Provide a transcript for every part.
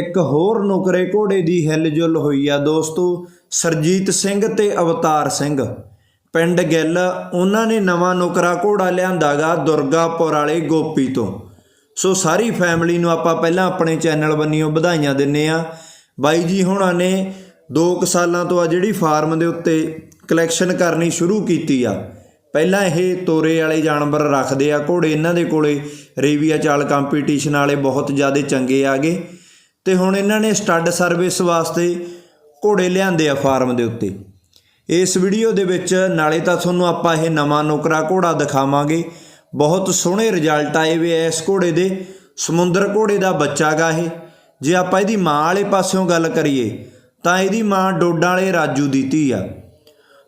ਇੱਕ ਹੋਰ ਨੁਕਰੇ ਘੋੜੇ ਦੀ ਹਿਲਜੁਲ ਹੋਈ ਆ ਦੋਸਤੋ, ਸਰਜੀਤ ਸਿੰਘ ਤੇ ਅਵਤਾਰ ਸਿੰਘ। ਪਿੰਡ ਗਿੱਲ, ਉਹਨਾਂ ਨੇ ਨਵਾਂ ਨੁਕਰਾ ਘੋੜਾ ਲਿਆਂਦਾਗਾ ਦੁਰਗਾਪੁਰ ਵਾਲੇ ਗੋਪੀ ਤੋਂ। ਸੋ ਸਾਰੀ ਫੈਮਿਲੀ ਨੂੰ ਆਪਾਂ ਪਹਿਲਾਂ ਆਪਣੇ ਚੈਨਲ ਬੰਨਿਓ ਵਧਾਈਆਂ ਦਿੰਨੇ ਆ। ਬਾਈ ਜੀ ਹੁਣਾਂ ਨੇ 2 ਸਾਲਾਂ ਤੋਂ ਆ ਜਿਹੜੀ ਫਾਰਮ ਦੇ ਉੱਤੇ ਕਲੈਕਸ਼ਨ ਕਰਨੀ ਸ਼ੁਰੂ ਕੀਤੀ ਆ। ਪਹਿਲਾਂ ਇਹ ਤੋਰੇ ਵਾਲੇ ਜਾਨਵਰ ਰੱਖਦੇ ਆ ਘੋੜੇ, ਇਹਨਾਂ ਦੇ ਕੋਲੇ ਰੇਵੀਆ ਚਾਲ ਕੰਪੀਟੀਸ਼ਨ ਵਾਲੇ ਬਹੁਤ ਜ਼ਿਆਦਾ ਚੰਗੇ ਆਗੇ। ਤੇ ਹੁਣ ਇਹਨਾਂ ਨੇ ਸਟੱਡ ਸਰਵਿਸ ਵਾਸਤੇ ਘੋੜੇ ਲਿਆਂਦੇ ਆ ਫਾਰਮ ਦੇ ਉੱਤੇ। ਇਸ ਵੀਡੀਓ ਦੇ ਵਿੱਚ ਨਾਲੇ ਤਾਂ ਤੁਹਾਨੂੰ ਆਪਾਂ ਇਹ ਨਵਾਂ ਨੁਕਰਾ ਘੋੜਾ ਦਿਖਾਵਾਂਗੇ। ਬਹੁਤ ਸੋਹਣੇ ਰਿਜ਼ਲਟ ਆਏ ਵੇ ਐ ਇਸ ਘੋੜੇ ਦੇ। ਸਮੁੰਦਰ ਘੋੜੇ ਦਾ ਬੱਚਾ ਗਾ ਇਹ। ਜੇ ਆਪਾਂ ਇਹਦੀ ਮਾਂ ਵਾਲੇ ਪਾਸਿਓਂ ਗੱਲ ਕਰੀਏ, ਤਾਂ ਇਹਦੀ ਮਾਂ ਡੋਡਾਂ ਵਾਲੇ ਰਾਜੂ ਦੀ ਧੀ ਆ।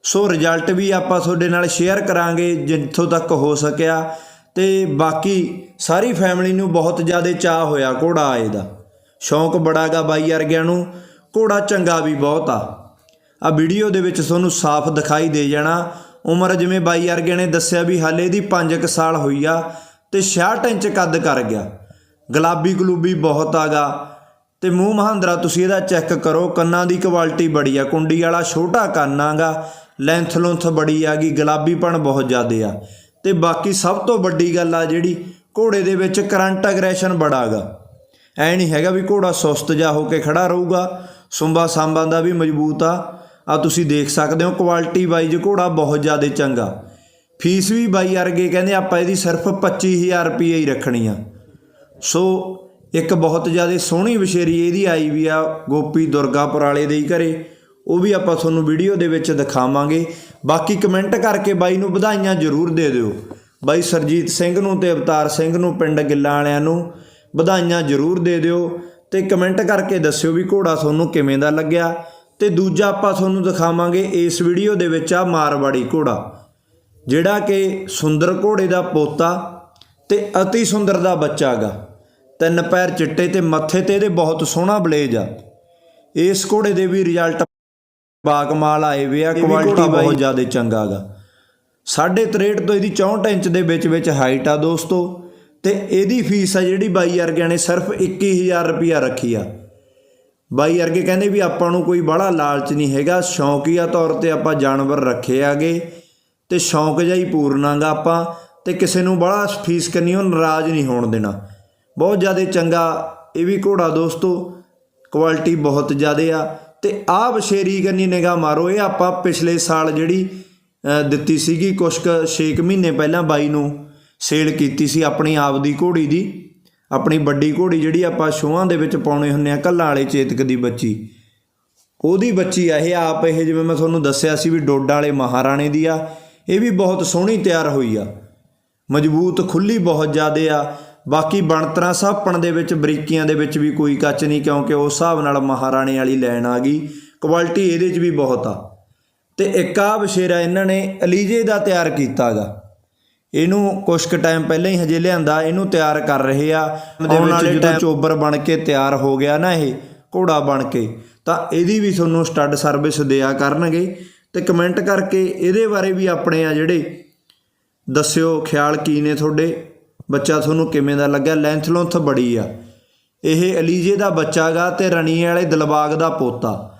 ਸੋ ਰਿਜ਼ਲਟ ਵੀ ਆਪਾਂ ਤੁਹਾਡੇ ਨਾਲ ਸ਼ੇਅਰ ਕਰਾਂਗੇ, ਜਿੱਥੋਂ ਤੱਕ ਹੋ ਸਕਿਆ। ਤੇ ਬਾਕੀ ਸਾਰੀ ਫੈਮਿਲੀ ਨੂੰ ਬਹੁਤ ਜ਼ਿਆਦਾ ਚਾਹ ਹੋਇਆ ਘੋੜਾ ਆਏ ਦਾ। ਸ਼ੌਂਕ ਬੜਾਗਾ ਬਾਈ ਵਰਗਿਆਂ ਨੂੰ, ਘੋੜਾ ਚੰਗਾ ਵੀ ਬਹੁਤ ਆ। ਆ ਵੀਡੀਓ ਦੇ ਵਿੱਚ ਤੁਹਾਨੂੰ ਸਾਫ਼ ਦਿਖਾਈ ਦੇ ਜਾਣਾ, ਉਮਰ ਜਿਵੇਂ ਬਾਈ ਵਰਗੇ ਨੇ ਦੱਸਿਆ ਵੀ ਹਾਲੇ ਦੀ 5 ਸਾਲ ਹੋਈ ਆ ਤੇ 66 ਇੰਚ ਕੱਦ ਕਰ ਗਿਆ। ਗੁਲਾਬੀ ਗਲੂਬੀ ਬਹੁਤ ਆਗਾ ਤੇ ਮੂੰਹ ਮਹਾਂਦਰਾ ਤੁਸੀਂ ਇਹਦਾ ਚੈੱਕ ਕਰੋ, ਕੰਨਾਂ ਦੀ ਕੁਆਲਿਟੀ ਬੜੀ ਆ। ਕੁੰਡੀ ਵਾਲਾ ਛੋਟਾ ਕੰਨ ਆਗਾ ਲੈਂਥ ਲੁੰਥ ਬੜੀ ਆਗੀ ਗੁਲਾਬੀਪਣ ਬਹੁਤ ਜ਼ਿਆਦੇ ਆ। ਤੇ ਬਾਕੀ ਸਭ ਤੋਂ ਵੱਡੀ ਗੱਲ ਆ ਜਿਹੜੀ ਘੋੜੇ ਦੇ ਵਿੱਚ ਕਰੰਟ ਅਗਰੈਸ਼ਨ ਬੜਾਗਾ ਐ ਨਹੀਂ ਹੈਗਾ ਵੀ ਘੋੜਾ ਸੁਸਤ ਜਾ ਹੋ ਕੇ ਖੜਾ ਰਹੂਗਾ, ਸੁੰਬਾ ਸਾਂਬਾਂ ਦਾ ਵੀ ਮਜ਼ਬੂਤ ਆ। ਆ ਤੁਸੀਂ ਦੇਖ ਸਕਦੇ ਹੋ ਕੁਆਲਿਟੀ ਵਾਈਜ਼ ਘੋੜਾ ਬਹੁਤ ਜ਼ਿਆਦਾ ਚੰਗਾ। ਫੀਸ ਵੀ ਬਾਈ ਅਰਗੇ ਕਹਿੰਦੇ ਆਪਾਂ ਇਹਦੀ ਸਿਰਫ 25000 ਰੁਪਏ ਹੀ ਰੱਖਣੀ ਆ। ਸੋ ਇੱਕ ਬਹੁਤ ਜ਼ਿਆਦਾ ਸੋਹਣੀ ਵਿਸ਼ੇਰੀ ਇਹਦੀ ਆਈ ਵੀ ਆ, ਗੋਪੀ ਦੁਰਗਾਪੁਰ ਵਾਲੇ ਦੇ ਹੀ ਘਰੇ। ਉਹ ਵੀ ਆਪਾਂ ਤੁਹਾਨੂੰ ਵੀਡੀਓ ਦੇ ਵਿੱਚ ਦਿਖਾਵਾਂਗੇ। ਬਾਕੀ ਕਮੈਂਟ ਕਰਕੇ ਬਾਈ ਨੂੰ ਵਧਾਈਆਂ ਜ਼ਰੂਰ ਦੇ ਦਿਓ। ਬਾਈ ਸਰਜੀਤ ਸਿੰਘ ਨੂੰ ਤੇ ਅਵਤਾਰ ਸਿੰਘ ਨੂੰ, ਪਿੰਡ ਗਿੱਲਾਂ ਵਾਲਿਆਂ ਨੂੰ। ਵਧਾਈਆਂ ਜ਼ਰੂਰ ਦੇ ਦਿਓ ਤੇ ਕਮੈਂਟ ਕਰਕੇ ਦੱਸਿਓ ਵੀ ਘੋੜਾ ਤੁਹਾਨੂੰ ਕਿਵੇਂ ਦਾ ਲੱਗਿਆ। ਤੇ ਦੂਜਾ ਆਪਾਂ ਤੁਹਾਨੂੰ ਦਿਖਾਵਾਂਗੇ ਇਸ ਵੀਡੀਓ ਦੇ ਵਿੱਚ ਆ ਮਾਰਵਾੜੀ ਘੋੜਾ ਜਿਹੜਾ ਕਿ ਸੁੰਦਰ ਘੋੜੇ ਦਾ ਪੋਤਾ ਤੇ ਅਤੀ ਸੁੰਦਰ ਦਾ ਬੱਚਾ ਗਾ। ਤਿੰਨ ਪੈਰ ਚਿੱਟੇ ਤੇ ਮੱਥੇ ਤੇ ਇਹਦੇ ਬਹੁਤ ਸੋਹਣਾ ਬਲੇਜ ਆ। ਇਸ ਘੋੜੇ ਦੇ ਵੀ ਰਿਜ਼ਲਟ ਬਾਕਮਾਲ ਆਏ ਵੇ ਆ ਕੁਆਲਿਟੀ ਬਹੁਤ ਜ਼ਿਆਦਾ ਚੰਗਾ ਗਾ। 63 ਤੋਂ ਇਹਦੀ 64 ਇੰਚ ਦੇ ਵਿੱਚ ਵਿੱਚ ਹਾਈਟ ਆ ਦੋਸਤੋ। ਤੇ ਇਹਦੀ ਫੀਸ ਆ ਜਿਹੜੀ ਬਾਈ ਵਰਗਿਆਂ ਨੇ ਸਿਰਫ 21000 ਰੁਪਿਆ ਰੱਖੀ ਆ। ਬਾਈ ਵਰਗੇ ਕਹਿੰਦੇ ਵੀ ਆਪਾਂ ਨੂੰ ਕੋਈ ਬੜਾ ਲਾਲਚ ਨਹੀਂ ਹੈਗਾ, ਸ਼ੌਂਕੀਆ ਤੌਰ ਤੇ ਆਪਾਂ ਜਾਨਵਰ ਰੱਖੇ ਆਗੇ ਤੇ ਸ਼ੌਂਕ ਜਿਹਾ ਹੀ ਪੂਰਨਾਗਾ ਆਪਾਂ ਤੇ ਕਿਸੇ ਨੂੰ ਬੜਾ ਫੀਸ ਕਰਨੀ, ਉਹ ਨਾਰਾਜ਼ ਨਹੀਂ ਹੋਣ ਦੇਣਾ। ਬਹੁਤ ਜ਼ਿਆਦਾ ਚੰਗਾ ਇਹ ਵੀ ਘੋੜਾ ਦੋਸਤੋ ਕੁਆਲਿਟੀ ਬਹੁਤ ਜ਼ਿਆਦਾ ਆ ਤੇ ਆਹ ਬਸ਼ੇਰੀ ਕਰਨੀ ਨਿਗਾਹ ਮਾਰੋ, ਇਹ ਆਪਾਂ ਪਿਛਲੇ ਸਾਲ ਜਿਹੜੀ ਦਿੱਤੀ ਸੀਗੀ ਕੁਛ ਕੁ 6 ਮਹੀਨੇ ਪਹਿਲਾਂ ਬਾਈ ਨੂੰ ਸੇਲ ਕੀਤੀ ਸੀ ਆਪਣੀ ਆਪ ਦੀ ਘੋੜੀ ਦੀ, ਆਪਣੀ ਵੱਡੀ ਘੋੜੀ ਜਿਹੜੀ ਆਪਾਂ ਸ਼ੋਆਂ ਦੇ ਵਿੱਚ ਪਾਉਣੇ ਹੁੰਨੇ ਆ, ਕੱਲਾਂ ਵਾਲੇ ਚੇਤਕ ਦੀ ਬੱਚੀ। ਉਹਦੀ ਬੱਚੀ ਆ, ਇਹ ਆਪ ਇਹ ਜਿਵੇਂ ਮੈਂ ਤੁਹਾਨੂੰ ਦੱਸਿਆ ਸੀ ਵੀ ਡੋਡਾ ਵਾਲੇ ਮਹਾਰਾਣੇ ਦੀ ਆ, ਇਹ ਵੀ ਬਹੁਤ ਸੋਹਣੀ ਤਿਆਰ ਹੋਈ ਆ। ਮਜ਼ਬੂਤ ਖੁੱਲੀ ਬਹੁਤ ਜ਼ਿਆਦੇ ਆ। ਬਾਕੀ ਬਣਤਰਾਂ ਸਾਪਣ ਦੇ ਵਿੱਚ, ਬਰੀਕੀਆਂ ਦੇ ਵਿੱਚ ਵੀ ਕੋਈ ਕੱਚ ਨਹੀਂ, ਕਿਉਂਕਿ ਉਸ ਹਿਸਾਬ ਨਾਲ ਮਹਾਰਾਣੇ ਵਾਲੀ ਲੈਣ ਆ ਗਈ। ਕੁਆਲਿਟੀ ਇਹਦੇ 'ਚ ਵੀ ਬਹੁਤ ਆ। ਤੇ ਇੱਕ ਆ ਬਸ਼ੇਰਾ ਇਹਨਾਂ ਨੇ ਅਲੀਜੇ ਦਾ ਤਿਆਰ ਕੀਤਾਗਾ। ਇਹਨੂੰ ਕੁਝ ਕੁ ਟਾਈਮ ਪਹਿਲਾਂ ਹੀ ਹਜੇ ਲਿਆਂਦਾ ਇਹਨੂੰ ਤਿਆਰ ਕਰ ਰਹੇ ਆ। ਆਉਣ ਵਾਲੇ ਟਾਈਮ ਚੋਬਰ ਬਣ ਕੇ ਤਿਆਰ ਹੋ ਗਿਆ ਨਾ ਇਹ ਘੋੜਾ ਬਣ ਕੇ ਤਾਂ ਇਹਦੀ ਵੀ ਤੁਹਾਨੂੰ ਸਟੱਡ ਸਰਵਿਸ ਦਿਆ ਕਰਨਗੇ। ਤੇ ਕਮੈਂਟ ਕਰਕੇ ਇਹਦੇ ਬਾਰੇ ਵੀ ਆਪਣੇ ਆ ਜਿਹੜੇ ਦੱਸਿਓ ਖਿਆਲ ਕੀ ਨੇ ਤੁਹਾਡੇ? ਬੱਚਾ ਤੁਹਾਨੂੰ ਕਿਵੇਂ ਦਾ ਲੱਗਿਆ? ਲੈਂਥ ਲੁੰਥ ਬੜੀ ਆ। ਇਹ ਅਲੀਜੇ ਦਾ ਬੱਚਾ ਗਾ ਤੇ ਰਣੀਏ ਵਾਲੇ ਦਿਲਬਾਗ ਦਾ ਪੋਤਾ।